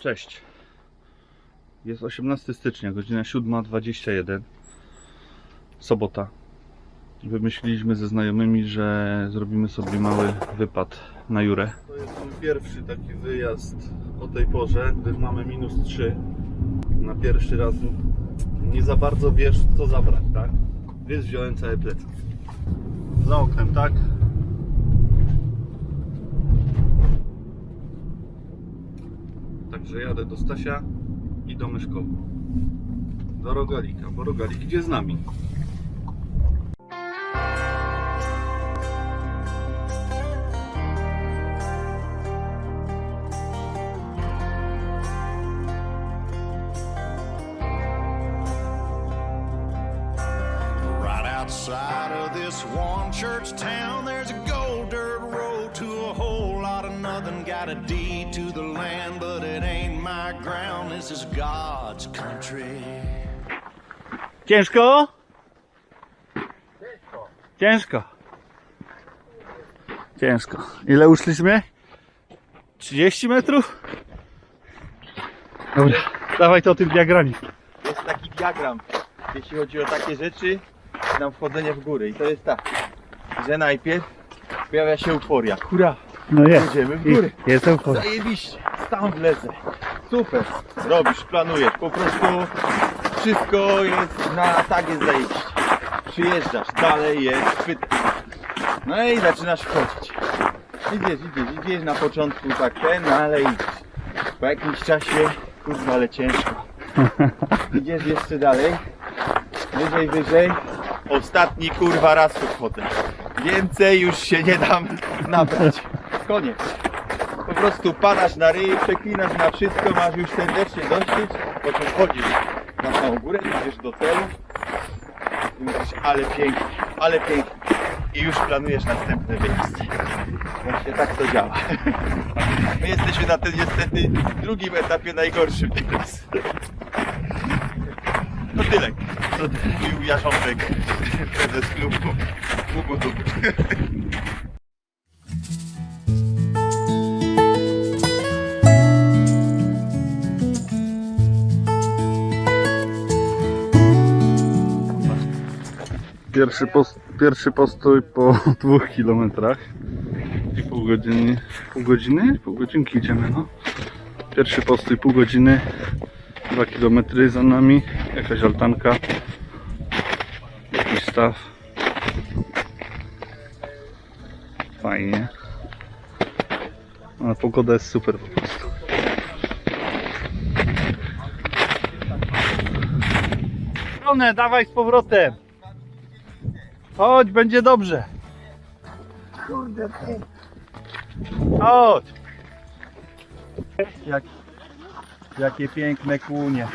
Cześć. Jest 18 stycznia, godzina 7.21. Sobota. Wymyśliliśmy ze znajomymi, że zrobimy sobie mały wypad na Jurę. To jest mój pierwszy taki wyjazd o tej porze, gdyż mamy minus 3. Na pierwszy raz nie za bardzo wiesz co zabrać, tak? Więc wziąłem cały plecak. Za oknem, tak? Także jadę do Stasia i do Myszkowa. Do Rogalika, bo Rogalik idzie z nami. Of this one church town, there's a gold dirt road to a of nothing. Got a deed to the land, but it ain't my ground. This is God's country. Ciężko? Ciężko. Ciężko. Ile uszliśmy? 30 metrów? Dobra, dawaj to o tym diagramie. jest taki diagram, jeśli chodzi o takie rzeczy, na wchodzenie w góry. I to jest tak, że najpierw pojawia się euforia. Hurra, No jest. jedziemy w góry. I- Jestem chory. Zajebiście, tam wlecę. Super, robisz, planujesz, po prostu wszystko jest na tak jest zajebiście. Przyjeżdżasz, dalej jest chwyt. No i zaczynasz wchodzić. Idziesz, idziesz, idziesz na początku tak ten, no ale idziesz. Po jakimś czasie, kurwa, ale ciężko. Idziesz jeszcze dalej, wyżej, wyżej. Ostatni kurwa raz tu wchodzę. Więcej już się nie dam nabrać. Koniec. Po prostu padasz na ryj, przeklinasz na wszystko, masz już serdecznie dosyć, po czym wchodzisz na samą górę, idziesz do celu i mówisz, ale pięknie, ale pięknie. I już planujesz następne wyjazdy. Właśnie tak to działa. My jesteśmy na tym niestety drugim etapie najgorszym teraz. No tyle. Mówił Jarząbek, prezes klubu. klubu Pierwszy, post, pierwszy postój po dwóch kilometrach i pół godziny, pół godziny? Pół godzinki idziemy, no. Pierwszy postój pół godziny, dwa kilometry za nami, jakaś altanka, jakiś staw. Fajnie. Ale pogoda jest super po prostu. Dawaj z powrotem. Chodź, będzie dobrze. Chodź. Jak, jakie piękne kłunie.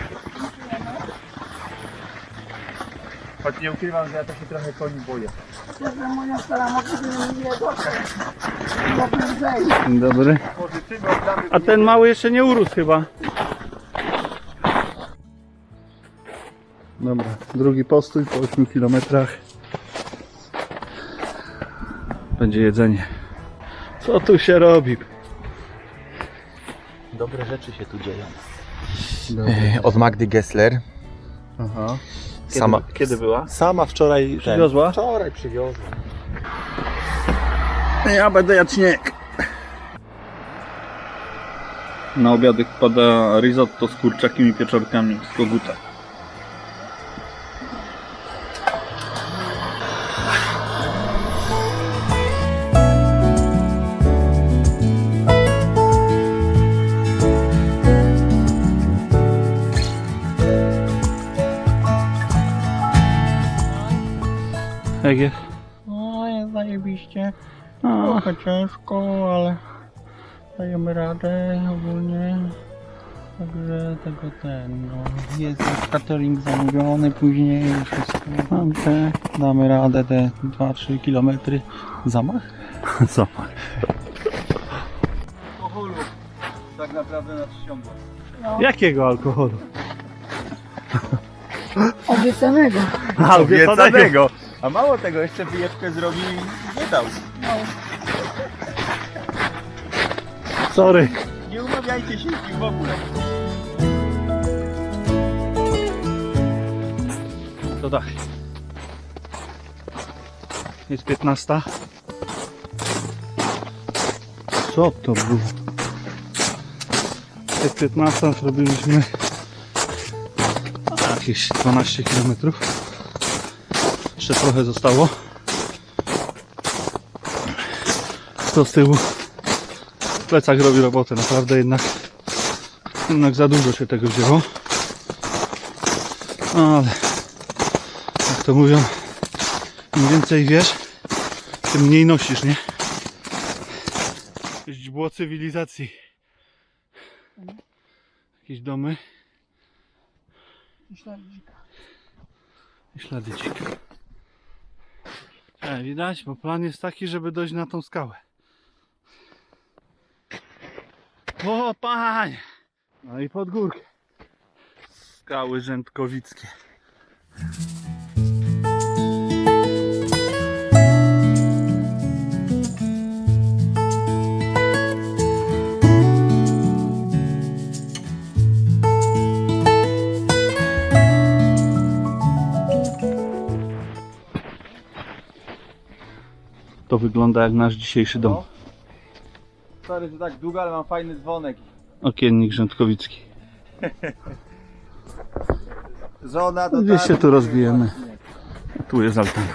Choć nie ukrywam, że ja to się trochę koni boję. Dzień dobry. Pożyczymy, oddamy A ten mały jeszcze nie urósł chyba. Dobra, drugi postój po 8 kilometrach. Będzie jedzenie. Co tu się robi? Dobre rzeczy się tu dzieją. Dobra. Od Magdy Gessler. Aha. Kiedy, Sama, kiedy była? sama wczoraj ten, Przywiozła? Wczoraj przywiozła. Ja będę jadł śnieg. Na obiadek pada risotto z kurczakiem i pieczarkami z koguta. Jak jest? No jest zajebiście. A, Trochę ciężko, ale dajemy radę ogólnie. Także tego ten, no, jest już catering zamówiony później, wszystko. Także damy radę te 2-3 kilometry. Zamach? Zapach. Alkoholu tak naprawdę nas ściąga. Jakiego alkoholu? Obiecanego. Obiecanego. A mało tego, jeszcze wyjeczkę zrobi i nie dał. Sorry. Nie umawiajcie się z nim w ogóle. To tak. Jest 15. Co to było? Jest 15, zrobiliśmy jakieś 12 km. Jeszcze trochę zostało. To z tyłu plecak robi robotę. Naprawdę jednak, jednak za dużo się tego wzięło. Ale jak to mówią, im więcej wiesz, tym mniej nosisz, nie? Źdźbło cywilizacji. Jakieś domy. I ślady dzika. E, widać, bo plan jest taki, żeby dojść na tą skałę. O, panie! No i pod górkę. Skały rzędkowickie. To wygląda jak nasz dzisiejszy dom. No. Sorry, że tak długo, ale mam fajny dzwonek. Okiennik rzędkowicki. Żona to Gdzieś tak- się tu rozbijemy. Tu jest altana.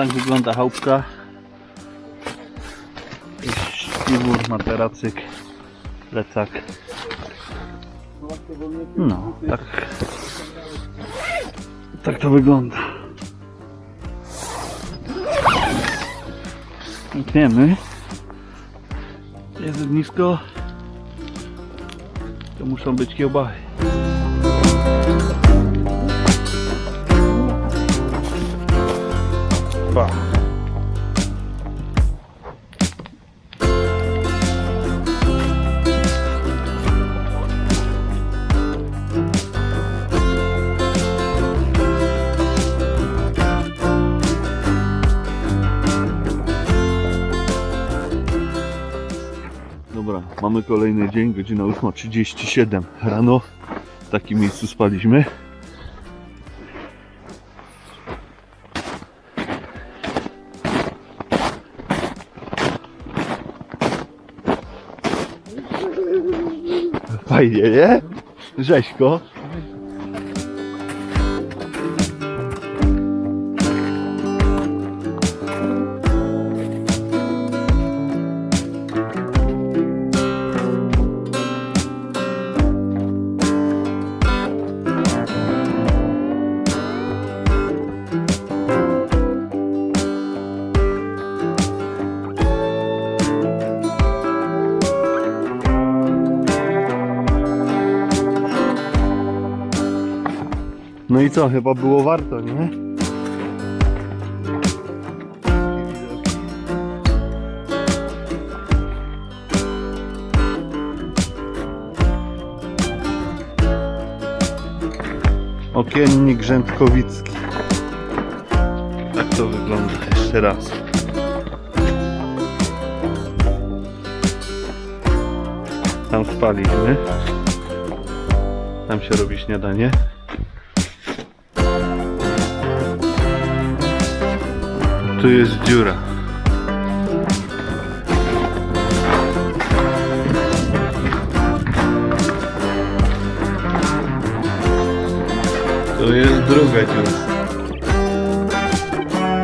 Tak wygląda chałupka. Śpiwór, materacyk, plecak. No, tak. Tak to wygląda. Wiemy. Jest nisko. To muszą być kiełbachy. Mamy kolejny dzień, godzina 8.37 rano. W takim miejscu spaliśmy. Fajnie, nie? Rzeźko. Co, chyba było warto, nie? Okiennik Rzędkowicki. Tak to wygląda jeszcze raz. Tam spaliśmy. Tam się robi śniadanie. Tu jest dziura. Tu jest druga dziura.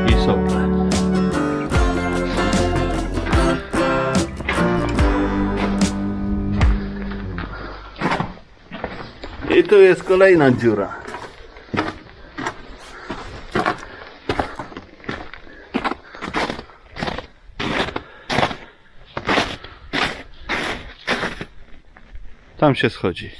I sopa. I tu jest kolejna dziura. Tam się schodzi.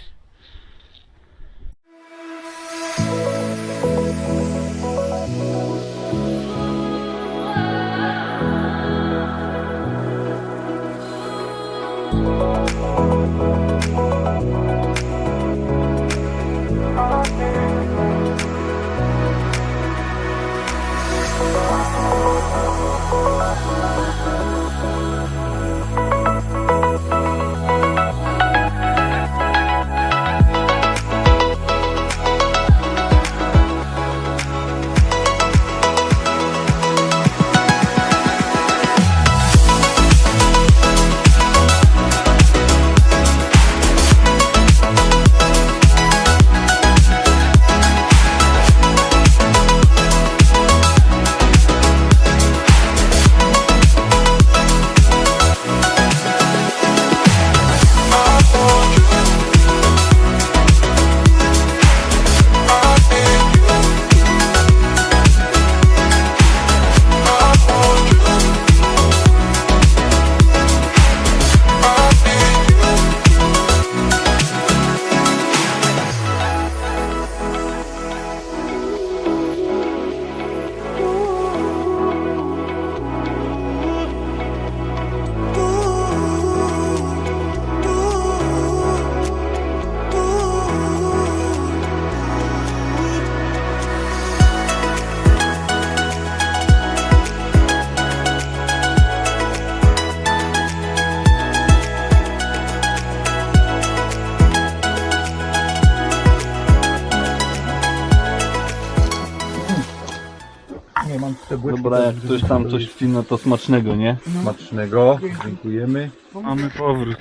Cebulki. Dobra, jak ktoś tam coś wcina, to smacznego, nie? Smacznego. Dziękujemy. Mamy powrót.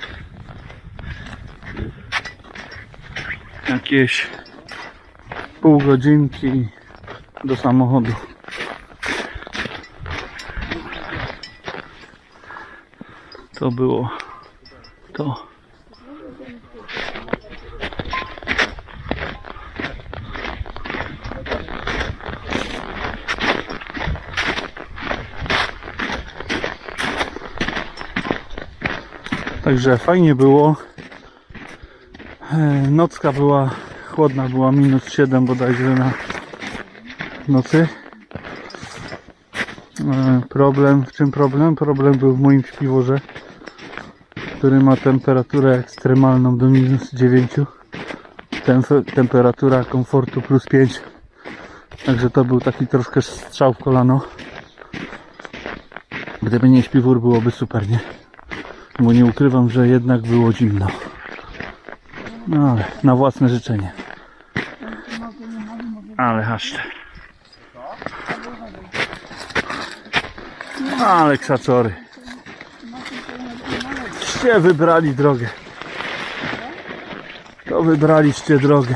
Jakieś pół godzinki do samochodu. To było to. Także fajnie było. E, Nocka była chłodna, była minus 7 bodajże na nocy. E, Problem, w czym problem? Problem był w moim śpiworze, który ma temperaturę ekstremalną do minus 9. Temf- temperatura komfortu plus 5. Także to był taki troszkę strzał w kolano. Gdyby nie śpiwór byłoby super, nie? Bo nie ukrywam, że jednak było zimno. No ale na własne życzenie. Ale haszcze. Ale krzaczory. Ście wybrali drogę. To wybraliście drogę.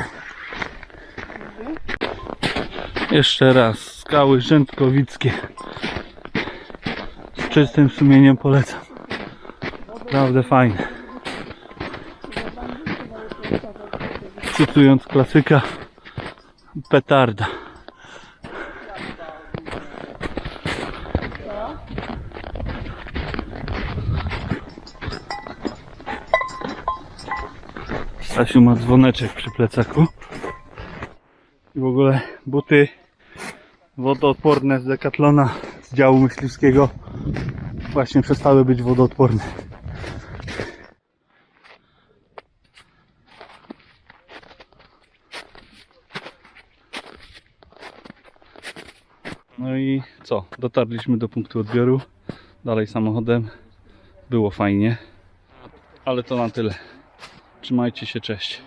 Jeszcze raz. Skały Rzędkowickie. Z czystym sumieniem polecam. Naprawdę fajne. Cytując klasyka, petarda. Stasiu ma dzwoneczek przy plecaku. I w ogóle buty wodoodporne z Decathlona z działu myśliwskiego właśnie przestały być wodoodporne. No co? Dotarliśmy do punktu odbioru. Dalej samochodem. Było fajnie. Ale to na tyle. Trzymajcie się, cześć.